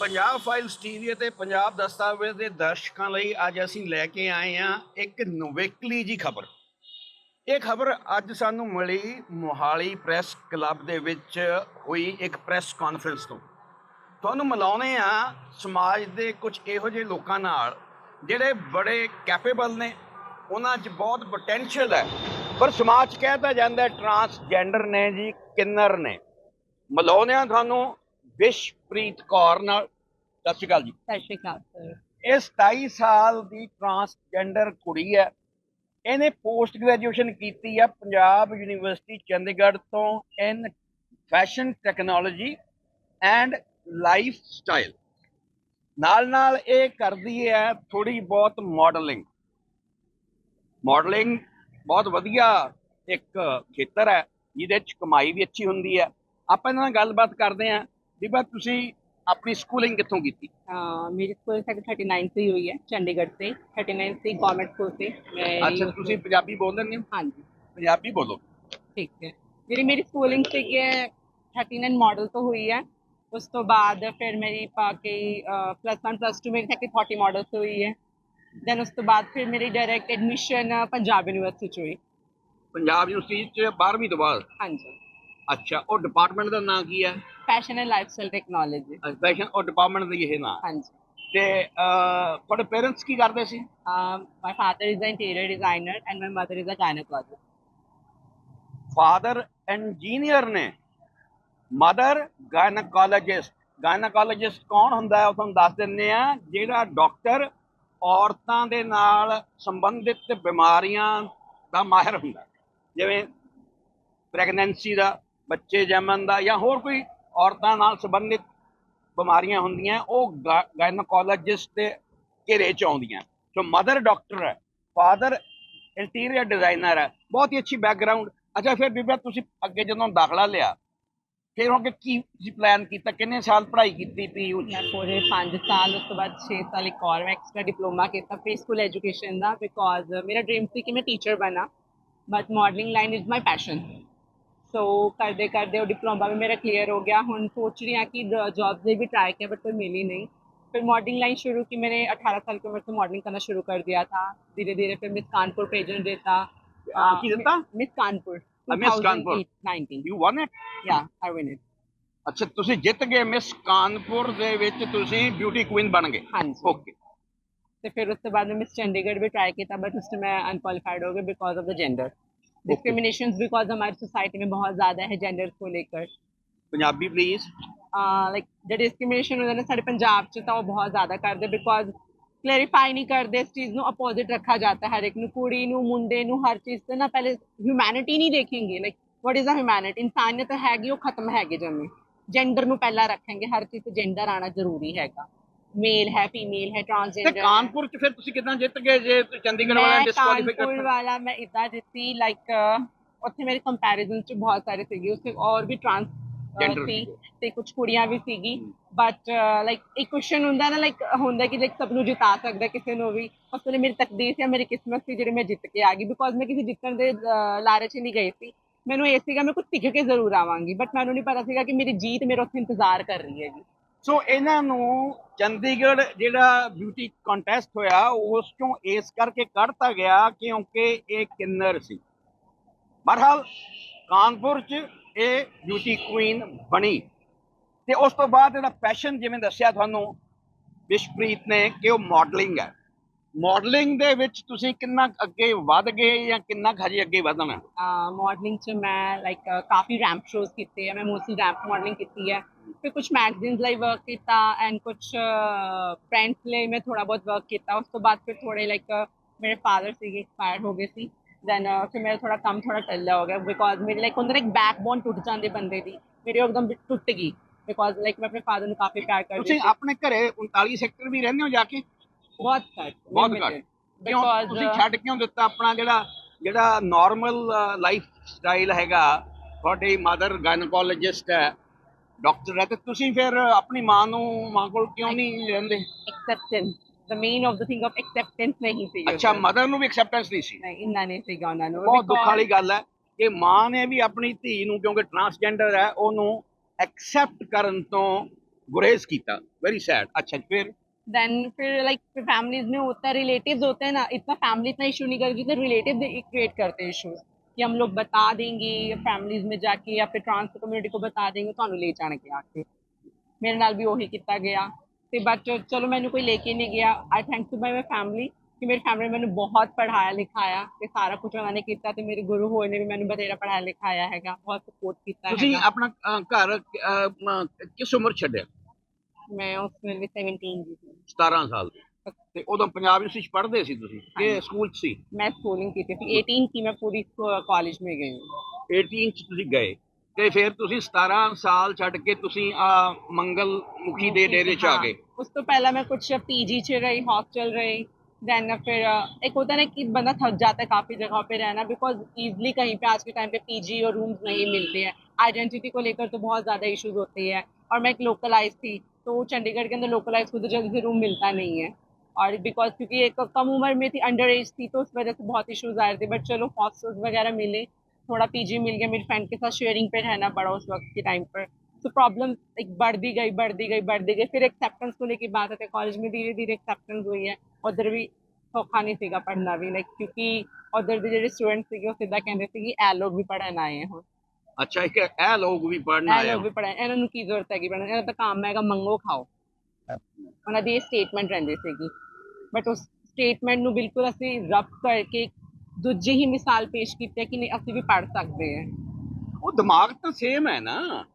Punjab files TV ਅਤੇ ਪੰਜਾਬ ਦਸਤਾਵੇਜ਼ ਦੇ ਦਰਸ਼ਕਾਂ ਲਈ ਅੱਜ ਅਸੀਂ ਲੈ ਕੇ ਆਏ ਹਾਂ ਇੱਕ ਨਵੇਕਲੀ ਜੀ ਖਬਰ। ਇਹ ਖਬਰ ਅੱਜ ਸਾਨੂੰ ਮਿਲੀ ਮੋਹਾਲੀ ਪ੍ਰੈਸ ਕਲੱਬ ਦੇ ਵਿੱਚ ਹੋਈ ਇੱਕ ਪ੍ਰੈਸ ਕਾਨਫਰੰਸ ਤੋਂ। ਤੁਹਾਨੂੰ ਮਿਲਾਉਣੇ ਆ ਸਮਾਜ ਦੇ ਕੁਝ ਇਹੋ ਜਿਹੇ ਲੋਕਾਂ ਨਾਲ ਜਿਹੜੇ ਬੜੇ ਕੈਪੇਬਲ ਨੇ, ਉਹਨਾਂ 'ਚ ਬਹੁਤ ਪੋਟੈਂਸ਼ੀਅਲ ਹੈ। ਪਰ ਸਮਾਜ 'ਚ ਕਹਿਤਾ ਜਾਂਦਾ ਟਰਾਂਸਜੈਂਡਰ ਨੇ ਜੀ, ਕਿੰਨਰ ਨੇ। ਮਿਲਾਉਂਦੇ ਆ ਤੁਹਾਨੂੰ ਵਿਸ਼ਪ੍ਰੀਤ ਕੌਰ ਨਾਲ। ਸਤਿ ਸ਼੍ਰੀ ਅਕਾਲ ਜੀ। ਸਤਿ ਸ਼੍ਰੀ ਅਕਾਲ ਸਰ। ਇਹ 27 ਸਾਲ ਦੀ ਟਰਾਂਸਜੈਂਡਰ ਕੁੜੀ ਹੈ। ਇਹਨੇ ਪੋਸਟ ਗ੍ਰੈਜੂਏਸ਼ਨ ਕੀਤੀ ਹੈ ਪੰਜਾਬ ਯੂਨੀਵਰਸਿਟੀ ਚੰਡੀਗੜ੍ਹ ਤੋਂ in fashion technology and lifestyle ਨਾਲ ਨਾਲ ਇਹ ਕਰਦੀ ਹੈ ਥੋੜੀ ਬਹੁਤ ਮਾਡਲਿੰਗ ਮਾਡਲਿੰਗ ਬਹੁਤ ਵਧੀਆ ਇੱਕ ਖੇਤਰ ਹੈ ਜਿਹਦੇ ਚ ਕਮਾਈ ਵੀ ਅੱਛੀ ਹੁੰਦੀ ਹੈ। ਆਪਾਂ ਇਹਨਾਂ ਨਾਲ ਗੱਲਬਾਤ ਕਰਦੇ ਹਾਂ। ਬੀਬਾ ਤੁਸੀਂ ਆਪਣੀ ਸਕੂਲਿੰਗ ਕਿੱਥੋਂ ਕੀਤੀ अह, मेरी स्कूल से 39 से ही हुई है चंडीगढ़ से 39 से गवर्नमेंट स्कूल से मैं ਅੱਛਾ ਤੁਸੀਂ ਪੰਜਾਬੀ ਬੋਲ ਲੈਂਦੇ ਹੋ हाँ जी ਪੰਜਾਬੀ ਬੋਲੋ ठीक है ਜਿਹੜੀ ਮੇਰੀ ਸਕੂਲਿੰਗ ਸੀ ਕਿ 39 ਮਾਡਲ ਤੋਂ ਹੋਈ ਹੈ ਉਸ ਤੋਂ ਬਾਅਦ ਫਿਰ ਮੇਰੀ ਪਾ ਕੇ ਪਲੱਸ 1 ਪਲੱਸ 2 ਮੇਰੀ ਤੱਕ 40 ਮਾਡਲ ਤੋਂ ਹੋਈ ਹੈ ਦੈਨ ਉਸ ਤੋਂ ਬਾਅਦ ਫਿਰ ਮੇਰੀ ਡਾਇਰੈਕਟ ਐਡਮਿਸ਼ਨ ਪੰਜਾਬ ਯੂਨੀਵਰਸਿਟੀ ਚ ਹੋਈ ਪੰਜਾਬ ਯੂਨੀਵਰਸਿਟੀ ਚ 12ਵੀਂ ਤੋਂ ਬਾਅਦ ਹਾਂਜੀ ਅੱਛਾ ਉਹ ਡਿਪਾਰਟਮੈਂਟ ਦਾ ਨਾਂ ਕੀ ਹੈ fashion and lifestyle technology fashion ਉਹ ਡਿਪਾਰਟਮੈਂਟ ਦਾ ਇਹ ਨਾਂ। ਹਾਂਜੀ। ਤੇ ਤੁਹਾਡੇ ਪੇਰੈਂਟਸ ਕੀ ਕਰਦੇ ਸੀ? My father is a interior designer and my mother is a gynaecologist father engineer ਨੇ। ਮਦਰ ਗਾਇਨਕੋਲੋਜਿਸਟ ਗਾਇਨਕੋਲੋਜਿਸਟ ਕੌਣ ਹੁੰਦਾ ਹੈ? ਉਹ ਤੁਹਾਨੂੰ ਦੱਸ ਦਿੰਨੇ ਆ ਜਿਹੜਾ ਡਾਕਟਰ ਔਰਤਾਂ ਦੇ ਨਾਲ ਸੰਬੰਧਿਤ ਬਿਮਾਰੀਆਂ ਦਾ ਮਾਹਿਰ ਹੁੰਦਾ। ਜਿਵੇਂ ਪ੍ਰੈਗਨੈਂਸੀ ਦਾ ਬੱਚੇ ਜੰਮਣ ਦਾ ਜਾਂ ਹੋਰ ਕੋਈ ਔਰਤਾਂ ਨਾਲ ਸੰਬੰਧਿਤ ਬਿਮਾਰੀਆਂ ਹੁੰਦੀਆਂ, ਉਹ ਗਾਇਨੋਕੋਲੋਜਿਸਟ ਦੇ ਘੇਰੇ ਚ ਆਉਂਦੀਆਂ। ਸੋ ਮਦਰ ਡਾਕਟਰ ਹੈ ਫਾਦਰ ਇੰਟੀਰੀਅਰ ਡਿਜ਼ਾਈਨਰ ਹੈ, ਬਹੁਤ ਹੀ ਅੱਛੀ ਬੈਕਗ੍ਰਾਉਂਡ ਅੱਛਾ, ਫਿਰ ਬੀਬਾ ਤੁਸੀਂ ਅੱਗੇ ਜਦੋਂ ਦਾਖਲਾ ਲਿਆ, ਫਿਰ ਹੁਣ ਕੀ ਤੁਸੀਂ ਪਲਾਨ ਕੀਤਾ? ਕਿੰਨੇ ਸਾਲ ਪੜ੍ਹਾਈ ਕੀਤੀ ਪੀਯੂ ਮੈਂ ਪੂਰੇ 5 ਸਾਲ, ਉਸ ਤੋਂ ਬਾਅਦ 6 ਸਾਲ ਇੱਕ ਹੋਰ ਮੈਂ ਐਕਸਟਰਾ ਡਿਪਲੋਮਾ ਕੀਤਾ ਪ੍ਰੀ ਸਕੂਲ ਐਜੂਕੇਸ਼ਨ ਦਾ ਬਿਕੋਜ਼ ਮੇਰਾ ਡ੍ਰੀਮ ਸੀ ਕਿ ਮੈਂ ਟੀਚਰ ਬਣਾ but modelling line is my passion ਸੋ ਕਰਦੇ ਕਰਦੇ ਉਹ ਡਿਪਲੋਮਾ ਵੀ ਮੇਰਾ ਕਲੀਅਰ ਹੋ ਗਿਆ ਹੁਣ सोच रही हूँ कि जॉब से भी ट्राई किया बट कोई मिली नहीं फिर मॉडलिंग लाइन शुरू की मैंने 18 साल की उम्र से मॉडलिंग करना शुरू कर दिया था धीरे धीरे फिर मिस कानपुर पेजेंट देता ਕੀ ਦਿੱਤਾ miss Kanpur Miss Kanpur. 19 you won it या आई विन इट ਅੱਛਾ ਤੁਸੀਂ ਜਿੱਤ ਗਏ ਮਿਸ ਕਾਨਪੁਰ ਦੇ ਵਿੱਚ ਤੁਸੀਂ ਬਿਊਟੀ ਕੁਈਨ ਬਣ ਗਏ हाँ जी ਓਕੇ तो फिर उसके बाद में मिस चंडीगढ़ भी ट्राई किया था बट उसमें मैं अनक्वालिफाइड हो गई because of the gender discrimination because हमारी सोसाइटी में बहुत ज़्यादा है जेंडर को लेकर। ਪੰਜਾਬੀ ਪਲੀਜ਼ ਲਾਈਕ ਜਿਹੜੀ ਡਿਸਕ੍ਰਿਮੀਨੇਸ਼ਨ ਹੁੰਦਾ ਨਾ ਸਾਡੇ ਪੰਜਾਬ 'ਚ ਤਾਂ ਉਹ ਬਹੁਤ ਜ਼ਿਆਦਾ ਕਰਦੇ ਬਿਕੋਜ਼ ਕਲੈਰੀਫਾਈ ਨਹੀਂ ਕਰਦੇ ਇਸ ਚੀਜ਼ ਨੂੰ ਅਪੋਜ਼ਿਟ ਰੱਖਾ ਜਾਂਦਾ ਹਰ ਇੱਕ ਨੂੰ ਕੁੜੀ ਨੂੰ ਮੁੰਡੇ ਨੂੰ ਹਰ ਚੀਜ਼ ਤੇ ਨਾ ਪਹਿਲੇ ਹਿਊਮੈਨਿਟੀ ਨਹੀਂ ਦੇਖेंगे like what is a humanity ਇਨਸਾਨੀਅਤ ਹੈਗੀ ਉਹ ਖਤਮ ਹੈਗੀ ਜਮੇ ਜੈਂਡਰ ਨੂੰ ਪਹਿਲਾਂ ਰੱਖਾਂਗੇ ਹਰ ਚੀਜ਼ ਤੇ ਜੈਂਡਰ ਆਣਾ ਜ਼ਰੂਰੀ ਹੈਗਾ ਮੇਲ ਹੈ ਫੀਮੇਲ ਹੈ ਤੇ ਟਰਾਂਸਜੈਂਡਰ ਕਾਨਪੁਰ ਚ ਫਿਰ ਤੁਸੀਂ ਕਿਦਾਂ ਜਿੱਤ ਗਏ? ਜੇ ਚੰਡੀਗੜ੍ਹ ਵਾਲਿਆਂ ਡਿਸਕੁਆਲੀਫਾਈ ਕਾਨਪੁਰ ਵਾਲਾ ਮੈਂ ਇਦਾਂ ਜਿੱਤੀ ਲਾਈਕ ਉੱਥੇ ਮੇਰੇ ਕੰਪੈਰੀਜ਼ਨ ਚ ਬਹੁਤ ਸਾਰੇ ਸੀਗੇ ਉੱਥੇ ਔਰ ਵੀ ਟਰਾਂਸ Gender ਸੀ ਸੀਗੇ। ਤੇ ਕੁਝ ਕੁੜੀਆਂ ਵੀ ਸੀਗੀ। ਬਟ ਲਾਈਕ ਇੱਕ ਕੁਐਸਚਨ ਹੁੰਦਾ ਨਾ ਲਾਈਕ ਹੁੰਦਾ ਕਿ ਲਾਈਕ ਸਭ ਨੂੰ ਜਿਤਾ ਸਕਦਾ ਕਿਸੇ ਨੂੰ ਵੀ। ਉਸ ਵੇਲੇ ਮੇਰੀ ਤਕਦੀਰ ਸੀ ਮੇਰੀ ਕਿਸਮਤ ਸੀ ਜਿਹੜੀ ਮੈਂ ਜਿੱਤ ਕੇ ਆ ਗਈ। ਬਿਕੋਜ਼ ਮੈਂ ਕਿਸੇ ਜਿੱਤਣ ਦੇ ਅਹ, ਲਾਰੇ 'ਚ ਨਹੀਂ ਗਈ ਸੀ। ਮੈਨੂੰ ਇਹ ਸੀਗਾ ਮੈਂ ਕੁਝ ਸਿੱਖ ਕੇ ਜ਼ਰੂਰ ਆਵਾਂਗੀ। ਬਟ ਮੈਨੂੰ ਨਹੀਂ ਪਤਾ ਸੀਗਾ ਕਿ ਮੇਰੀ ਜੀਤ ਮੇਰੇ ਉੱਥੇ ਇੰਤਜ਼ਾਰ ਕਰ ਰਹੀ ਹੈਗੀ। ਸੋ ਇਹਨਾਂ ਨੂੰ ਚੰਡੀਗੜ੍ਹ ਜਿਹੜਾ ਬਿਊਟੀ ਕੰਟੈਸਟ ਹੋਇਆ, ਉਸ ਚੋਂ ਇਸ ਕਰਕੇ ਕੱਢਤਾ ਗਿਆ ਕਿਉਂਕਿ ਇਹ ਕਿੰਨਰ ਸੀ। ਬਰਹਾਲ ਕਾਨਪੁਰ ਚ ਇਹ ਬਿਊਟੀ ਕੁਈਨ ਬਣੀ। ਤੇ ਉਸ ਤੋਂ ਬਾਅਦ ਇਹਦਾ ਪੈਸ਼ਨ ਜਿਵੇਂ ਦੱਸਿਆ ਤੁਹਾਨੂੰ, ਵਿਸ਼ਪ੍ਰੀਤ ਨੇ ਕਿ ਉਹ ਮਾਡਲਿੰਗ ਹੈ। ਮਾਡਲਿੰਗ ਦੇ ਵਿੱਚ ਤੁਸੀਂ ਕਿੰਨਾ ਕੁ ਅੱਗੇ ਵੱਧ ਗਏ ਜਾਂ ਕਿੰਨਾ ਕੁ ਹਜੇ ਅੱਗੇ ਵਧਣਾ? ਮਾਡਲਿੰਗ ਚ ਮੈਂ ਲਾਈਕ ਕਾਫੀ ਰੈਂਪ ਸ਼ੋਜ਼ ਕੀਤੇ ਆ। ਮੈਂ ਮੋਸਟਲੀ ਰੈਂਪ ਮਾਡਲਿੰਗ ਕੀਤੀ ਹੈ ਫਿਰ ਕੁਝ ਮੈਗਜ਼ੀਨਸ ਲਈ ਵਰਕ ਕੀਤਾ ਐਂਡ ਕੁਝ ਫਰੈਂਡਸ ਲਈ ਮੈਂ ਥੋੜਾ ਬਹੁਤ ਵਰਕ ਕੀਤਾ। ਉਸ ਤੋਂ ਬਾਅਦ ਫਿਰ ਥੋੜੇ ਲਾਈਕ ਮੇਰੇ ਫਾਦਰ ਸੀਗੇ ਐਕਸਪਾਇਰ ਹੋ ਗਏ ਸੀ। ਦੈਨ ਫਿਰ ਮੇਰਾ ਥੋੜਾ ਕੰਮ ਥੋੜਾ ਟੱਲਾ ਹੋ ਗਿਆ ਬਿਕੋਜ਼ ਮੇਰੇ ਲਾਈਕ ਹੁੰਦਾ ਇੱਕ ਬੈਕਬੋਨ ਟੁੱਟ ਜਾਂਦੇ ਬੰਦੇ ਦੀ। ਮੇਰੀ ਉਹ ਇੱਕਦਮ ਟੁੱਟ ਗਈ ਬਿਕੋਜ਼ ਲਾਈਕ ਮੈਂ ਆਪਣੇ ਫਾਦਰ ਨੂੰ ਕਾਫੀ ਪਿਆਰ ਕਰਦੀ ਤੁਸੀਂ ਸੀ। ਆਪਣੇ ਘਰੇ 39 ਸੈਕਟਰ ਵੀ ਰਹਿੰਦੇ ਹੋ ਜਾ ਕੇ ਬਹੁਤ ਘੱਟ ਬਹੁਤ ਘੱਟ। ਕਿਉਂ? ਤੁਸੀਂ ਛੱਡ ਕਿਉਂ ਦਿੱਤਾ ਆਪਣਾ ਜਿਹੜਾ ਜਿਹੜਾ ਨਾਰਮਲ ਲਾਈਫ ਸਟਾਈਲ ਹੈਗਾ? ਤੁਹਾਡੀ ਮਦਰ ਗਾਇਨਕੋਲੋਜਿਸਟ ਹੈ। ਡਾਕਟਰ ਹੈ ਤੇ ਤੁਸੀਂ ਫਿਰ ਆਪਣੀ ਮਾਂ ਨੂੰ ਮਾਂ ਕੋਲ ਕਿਉਂ ਨਹੀਂ ਰਹਿੰਦੇ? acceptance the main of the thing of acceptance ਨਹੀਂ ਸੀ। ਅੱਛਾ ਮਦਰ ਨੂੰ ਵੀ ਐਕਸੈਪਟੈਂਸ ਨਹੀਂ ਸੀ? ਨਹੀਂ ਇੰਨਾ ਨਹੀਂ ਸੀਗਾ ਉਹਨਾਂ ਨੂੰ। ਬਹੁਤ ਦੁੱਖ ਵਾਲੀ ਗੱਲ ਹੈ ਕਿ ਮਾਂ ਨੇ ਵੀ ਆਪਣੀ ਧੀ ਨੂੰ ਕਿਉਂਕਿ ਟਰਾਂਸਜੈਂਡਰ ਹੈ ਉਹਨੂੰ ਐਕਸੈਪਟ ਕਰਨ ਤੋਂ ਗੁਰੇਜ਼ ਕੀਤਾ। ਵੈਰੀ ਸੈਡ ਅੱਛਾ ਫਿਰ? देन फिर लाइक फैमिलीज में होता है रिलेटिव्स होते हैं ना इतना फैमिली इतना इशू नहीं करती जितना रिलेटिव क्रिएट करते हैं इशूज कि हम लोग बता देंगे फैमिलीज में जाके या फिर ट्रांस कम्युनिटी को बता देंगे ਤੁਹਾਨੂੰ ਲੈ ਜਾਣਗੇ ਆ ਕੇ ਮੇਰੇ ਨਾਲ ਵੀ ਉਹੀ ਕੀਤਾ ਗਿਆ ਤੇ ਬਟ ਚਲੋ ਮੈਨੂੰ ਕੋਈ ਲੈ ਕੇ ਨਹੀਂ ਗਿਆ I thank to my family ਕਿ ਮੇਰੀ ਫੈਮਿਲੀ ਮੈਨੂੰ ਬਹੁਤ ਪੜ੍ਹਾਇਆ ਲਿਖਾਇਆ ਤੇ ਸਾਰਾ ਕੁਝ ਉਹਨਾਂ ਨੇ ਕੀਤਾ ਤੇ ਮੇਰੇ ਗੁਰੂ ਹੋਏ ਨੇ ਵੀ ਮੈਨੂੰ ਬਥੇਰਾ ਪੜ੍ਹਾਇਆ ਲਿਖਾਇਆ ਹੈਗਾ ਬਹੁਤ ਸਪੋਰਟ ਕੀਤਾ ਤੁਸੀਂ ਹੈਗਾ ਆਪਣਾ ਅ, ਘਰ ਅ, ਮ, ਕਿਸ ਉਮਰ 'ਚ ਛੱਡਿਆ ਮੈਂ ਉਸ ਵੇਲੇ 17 ਦੀ ਸੀ 17 ਸਾਲ ਦੀ ਤੇ ਉਦੋਂ ਪੰਜਾਬ ਯੂਨੀਵਰਸਿਟੀ 'ਚ ਪੜ੍ਹਦੇ ਸੀ ਤੁਸੀਂ ਕਿ ਹਾਂਜੀ। ਸਕੂਲ 'ਚ ਸੀ मैं स्कूलिंग की थी 18 की मैं पूरी कॉलेज में गई हूँ 18 'ਚ ਤੁਸੀਂ ਗਏ ਤੇ ਫਿਰ ਤੁਸੀਂ 17 ਸਾਲ ਛੱਡ ਕੇ ਤੁਸੀਂ ਆ ਮੰਗਲ ਮੁਖੀ ਦੇ ਡੇਰੇ 'ਚ ਆ हाँ, ਗਏ उस तो पहला मैं कुछ पीजी च रही हॉस्टल रही देन फिर अ, एक होता है ना कि बंदा थक जाता है काफ़ी जगह पे रहना बिकॉज ईजिली कहीं पे आज के टाइम पे पीजी और रूम्स नहीं मिलते हैं आइडेंटिटी को लेकर तो बहुत ज़्यादा इश्यूज होते हैं और मैं एक लोकलाइज थी तो चंडीगढ़ के अंदर लोकलाइज मुझे जल्दी रूम मिलता नहीं है। और बिकॉज़ क्योंकि एक कम उम्र में थी अंडर एज थी तो उस वजह से बहुत इशूज़ आ रहे थे। बट चलो हॉस्टल्स वगैरह मिले, थोड़ा पीजी मिल गया, मेरी फ्रेंड के साथ शेयरिंग पे रहना पड़ा उस वक्त के टाइम पर। तो प्रॉब्लम एक बढ़ दी गई बढ़ दी गई बढ़ दी गई। फिर एक्सेप्टेंस को की बात आते तो कॉलेज में धीरे धीरे एक्सेप्टेंस हुई है। उधर भी सौखा नहीं सीखा पढ़ना भी लाइक क्योंकि उधर भी जो स्टूडेंट्स थे, वो सीधा कह रहे थे कि ए लोग भी पढ़ना आए हैं ਅੱਛਾ ਇੱਕ ਇਹ ਲੋਕ ਵੀ ਪੜ੍ਹਨ ਇਹ ਆਏ ਲੋਕ ਵੀ ਪੜ੍ਹਨ ਇਹਨਾਂ ਨੂੰ ਕੀ ਜ਼ਰੂਰਤ ਹੈਗੀ ਪੜ੍ਹਨ ਇਹਨਾਂ ਦਾ ਤਾਂ ਕੰਮ ਹੈਗਾ ਮੰਗੋ ਖਾਓ ਉਹਨਾਂ ਦੀ ਇਹ ਸਟੇਟਮੈਂਟ ਰਹਿੰਦੀ ਸੀਗੀ ਬਟ ਉਸ ਸਟੇਟਮੈਂਟ ਨੂੰ ਬਿਲਕੁਲ ਅਸੀਂ ਰੱਬ ਕਰਕੇ ਦੂਜੀ ਹੀ ਮਿਸਾਲ ਪੇਸ਼ ਕੀਤੀ ਹੈ ਕਿ ਨਹੀਂ ਅਸੀਂ ਵੀ ਪੜ੍ਹ ਸਕਦੇ ਹਾਂ ਉਹ ਦਿਮਾਗ ਤਾਂ ਸੇਮ ਹੈ ਨਾ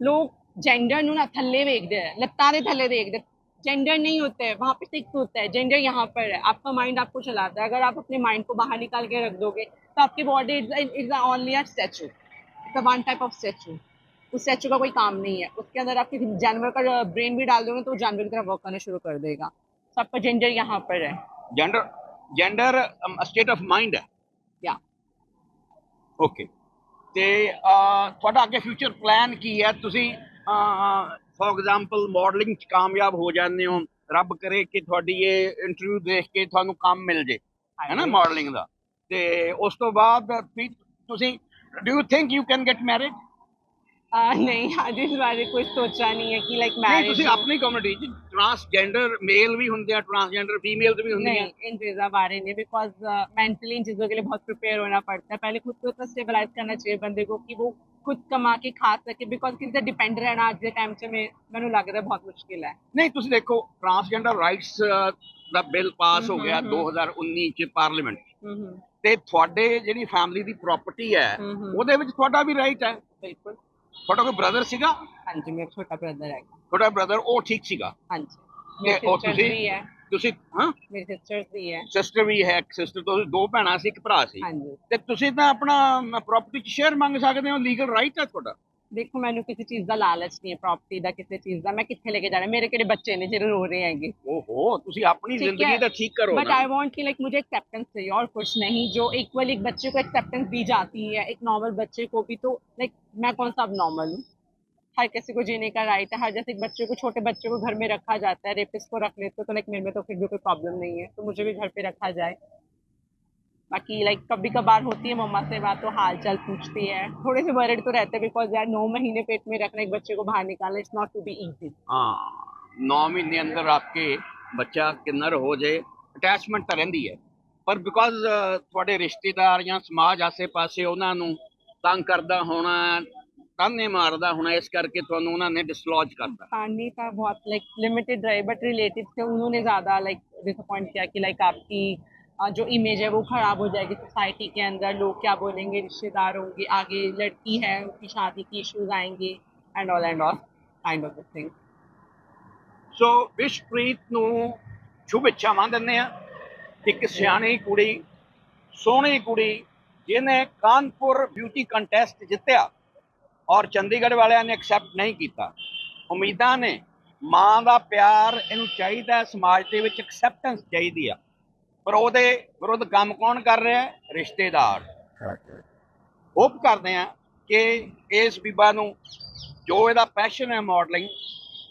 लोग जेंडर ਨੂੰ ਨਾ ਥੱਲੇ ਵੇਖਦੇ ਹੈ ਲੱਤਾਂ ਦੇ ਥੱਲੇ ਦੇਖਦੇ जेंडर नहीं होता है वहाँ पे फिक्स होता है जेंडर यहाँ पर है आपका माइंड आपको चलाता है अगर आप अपने माइंड को बाहर निकाल के रख दोगे तो आपकी body is only a statue the one type of statue उस स्टैचू का कोई काम नहीं है उसके अंदर आप किसी जानवर का ब्रेन भी डाल दोगे तो वो जानवर की तरह वर्क करना शुरू कर देगा तो आपका जेंडर यहाँ पर है gender gender state of mind ਹੈ या ਓਕੇ ਤੇ ਅਹ, ਤੁਹਾਡਾ ਅੱਗੇ ਫਿਊਚਰ ਪਲਾਨ ਕੀ ਹੈ ਤੁਸੀਂ ਫੋਰ ਐਗਜ਼ਾਮਪਲ ਮਾਡਲਿੰਗ ਚ ਕਾਮਯਾਬ ਹੋ ਜਾਂਦੇ ਹੋ ਰੱਬ ਕਰੇ ਕਿ ਤੁਹਾਡੀ ਇਹ ਇੰਟਰਵਿਊ ਦੇਖ ਕੇ ਤੁਹਾਨੂੰ ਕੰਮ ਮਿਲ ਜੇ ਹੈ ਨਾ ਮਾਡਲਿੰਗ ਦਾ ਤੇ ਉਸ ਤੋਂ ਬਾਅਦ ਵੀ ਤੁਸੀਂ do you think you can get married आ, नहीं आज इस बारे कुछ सोचा नहीं है कि लाइक ਨਹੀਂ मैरिज ਤੁਸੀਂ ਆਪਣੀ ਕਮਿਊਨਿਟੀ ਚ ਟਰਾਂਸਜੈਂਡਰ ਮੇਲ ਵੀ ਹੁੰਦੇ ਆ ਟਰਾਂਸਜੈਂਡਰ ਫੀਮੇਲ ਵੀ ਹੁੰਦੀਆਂ नहीं इन चीज़ों बारे नहीं बिकॉज मेंटली इन चीज़ों के लिए बहुत प्रिपेयर होना पड़ता है पहले खुद को इतना स्टेबलाइज करना चाहिए बंदे को कि वो खुद कमा के खा सके बिकॉज किसी से डिपेंड रहना आज के टाइम से मैं मैंने लग रहा है बहुत मुश्किल है ਨਹੀਂ ਤੁਸੀਂ ਦੇਖੋ ਟਰਾਂਸਜੈਂਡਰ ਰਾਈਟਸ ਦਾ ਬਿੱਲ ਪਾਸ ਹੋ ਗਿਆ 2019 ਚ ਪਾਰਲੀਮੈਂਟ। ਤੇ ਤੁਹਾਡੇ ਜਿਹੜੀ ਫੈਮਿਲੀ ਦੀ ਪ੍ਰਾਪਰਟੀ ਹੈ ਉਹਦੇ ਵਿੱਚ ਤੁਹਾਡਾ ਵੀ ਰਾਈਟ ਹੈ? ਤੁਹਾਡਾ ਕੋਈ ਬ੍ਰਦਰ ਸੀਗਾ? ਹਾਂਜੀ ਮੇਰਾ ਛੋਟਾ ਬ੍ਰਦਰ ਹੈ ਛੋਟਾ ਬ੍ਰਦਰ ਉਹ ਠੀਕ ਸੀਗਾ? ਹਾਂਜੀ। ਤੁਸੀਂ ਹਾਂ। ਮੇਰੀ ਸਿਸਟਰ ਵੀ ਹੈ। ਸਿਸਟਰ ਵੀ ਹੈ ਸਿਸਟਰ ਤੋਂ ਦੋ ਭੈਣਾਂ ਸੀ ਇੱਕ ਭਰਾ ਸੀ। ਤੇ ਤੁਸੀਂ ਤਾਂ ਆਪਣਾ ਪ੍ਰਾਪਰਟੀ ਚ ਸ਼ੇਅਰ ਮੰਗ ਸਕਦੇ ਹੋ ਲੀਗਲ ਰਾਈਟ ਹੈ ਤੁਹਾਡਾ? देखो मैंने किसी चीज़ का लालच नहीं है प्रॉपर्टी का किसी चीज़ का मैं कितने लेके जाना मेरे केड़े बच्चे ने जो रो रहे हैं ਓਹੋ ਤੁਸੀਂ ਆਪਣੀ ठीक ਜ਼ਿੰਦਗੀ है। ਦਾ ਠੀਕ ਕਰੋ बट ਨਾ आई वांट कि लाइक मुझे एक्सेप्टेंस चाहिए और कुछ नहीं जो इक्वल एक बच्चे को एक्सेप्टेंस दी जाती है एक नॉर्मल बच्चे को भी तो लाइक मैं कौन सा अब नॉर्मल हूँ हर किसी को जीने का राइट है हर जैसे एक बच्चे को छोटे बच्चे को घर में रखा जाता है रेपिस्ट को रख लेते हो तो लाइक मेरे में तो फिर भी कोई प्रॉब्लम नहीं है तो मुझे भी घर पे रखा जाए बाकी लाइक कभी कभार होती है मम्मा से बात तो हाल चाल पूछती है थोड़े से वरिड तो रहते हैं बिकॉज यार नौ महीने पेट में रखना एक बच्चे को बाहर निकालना it's not to be easy ਹਾਂ 9 ਮਹੀਨੇ ਅੰਦਰ ਰੱਖ ਕੇ ਬੱਚਾ ਕਿੰਨਰ ਹੋ ਜੇ ਅਟੈਚਮੈਂਟ ਤਾਂ ਰਹਿੰਦੀ ਹੈ ਪਰ ਬਿਕੋਜ਼ ਤੁਹਾਡੇ ਰਿਸ਼ਤੇਦਾਰ ਜਾਂ ਸਮਾਜ ਆਸੇ-ਪਾਸੇ ਉਹਨਾਂ ਨੂੰ ਤੰਗ ਕਰਦਾ ਹੋਣਾ ਤਾਨੇ ਮਾਰਦਾ ਹੋਣਾ ਇਸ ਕਰਕੇ ਤੁਹਾਨੂੰ ਉਹਨਾਂ ਨੇ ਡਿਸਲੌਜ ਕਰਤਾ पानी का बहुत लाइक लिमिटेड रहे बट रिलेटिव थे उन्होंने ज़्यादा लाइक डिसअपॉइंट किया कि लाइक आपकी अ, जो इमेज है वो ख़राब हो जाएगी सोसाइटी के अंदर लोग क्या बोलेंगे रिश्तेदार होंगे आगे लड़की है उसकी शादी की इश्यूज आएंगे and all and all kind of thing so Vishpreet ਨੂੰ ਸ਼ੁਭ ਇੱਛਾਵਾਂ ਦਿੰਦੇ ਆ ਇੱਕ ਸਿਆਣੀ ਕੁੜੀ ਸੋਹਣੀ ਕੁੜੀ ਜਿਹਨੇ ਕਾਨਪੁਰ ਬਿਊਟੀ ਕੰਟੈਸਟ ਜਿੱਤਿਆ ਔਰ ਚੰਡੀਗੜ੍ਹ ਵਾਲਿਆਂ ਨੇ ਐਕਸੈਪਟ ਨਹੀਂ ਕੀਤਾ ਉਮੀਦਾਂ ਨੇ ਮਾਂ ਦਾ ਪਿਆਰ ਇਹਨੂੰ ਚਾਹੀਦਾ ਹੈ, ਸਮਾਜ ਦੇ ਵਿੱਚ ਐਕਸੈਪਟੈਂਸ ਚਾਹੀਦੀ ਆ ਪਰ ਉਹਦੇ ਵਿਰੁੱਧ ਕੰਮ ਕੌਣ ਕਰ ਰਿਹਾ ਹੈ? ਰਿਸ਼ਤੇਦਾਰ। ਹੋਪ ਕਰਦੇ ਆ ਕਿ ਇਸ ਬੀਬਾ ਨੂੰ ਜੋ ਇਹਦਾ ਪੈਸ਼ਨ ਹੈ ਮਾਡਲਿੰਗ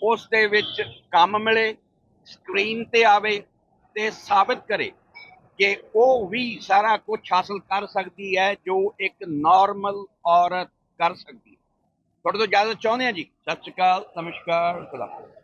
ਉਸ ਦੇ ਵਿੱਚ ਕੰਮ ਮਿਲੇ ਸਕਰੀਨ ਤੇ ਆਵੇ ਤੇ ਸਾਬਿਤ ਕਰੇ ਕਿ ਉਹ ਵੀ ਸਾਰਾ ਕੁਝ ਹਾਸਲ ਕਰ ਸਕਦੀ ਹੈ, ਜੋ ਇੱਕ ਨਾਰਮਲ ਔਰਤ ਕਰ ਸਕਦੀ ਹੈ। ਤੁਹਾਡੇ ਤੋਂ ਇਜਾਜ਼ਤ ਚਾਹੁੰਦੇ ਆ ਜੀ। ਸਤਿ ਸ਼੍ਰੀ ਅਕਾਲ, ਨਮਸਕਾਰ, ਸਲਾਮ।